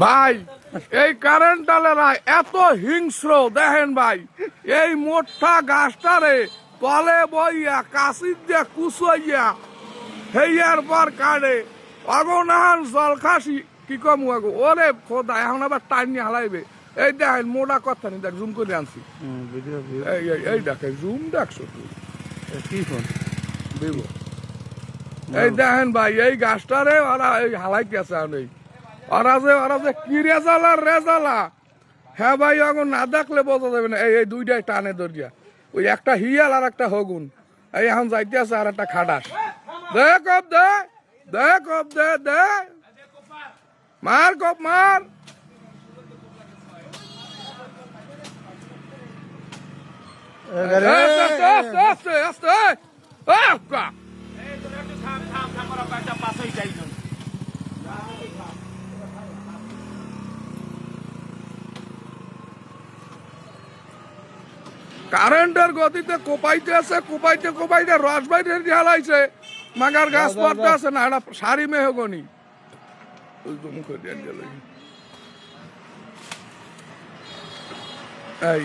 ভাই এই কারেন্ট টালেরা এত হিংস্র দেখেন ভাই। এই মোটা গাছটারে তলে বইয়া কাশির দিয়ে কুচইয়া হেয়ার পর কাটে অগনাহান জল খাসি কি কম আগো ওরে খোদা এখন আবার টাইম নিয়ে হালাইবে। এই দেখেন মোটা কথা নি দেখ জুম করে আনছি। এই দেখে জুম দেখছ তুই? কি ফোন দিব এই দেখেন ভাই এই গাছটারে ওরা এই হালাইতে আছে এখন এই। ওরা যে ওরা যে কি রেজালা রেজালা হ্যাঁ ভাই এখন না দেখলে বোঝা যাবে না। এই এই দুইটাই টানে দরিয়া ওই একটা হিয়াল আর একটা হগুন। এই এখন যাইতে আছে আর একটা খাটাস দে কপ দে দে কপ দে দে। মার কপ মার। আস্তে আস্তে আস্তে আস্তে আস্তে আহ, কা। কারেন্টের গতিতে কোপাইতে আছে কোপাইতে কোপাইতে রস বাইরে ঢালাইছে। মাগার গাছ পড়তে আছে না এটা সারি মেহগনি। এই।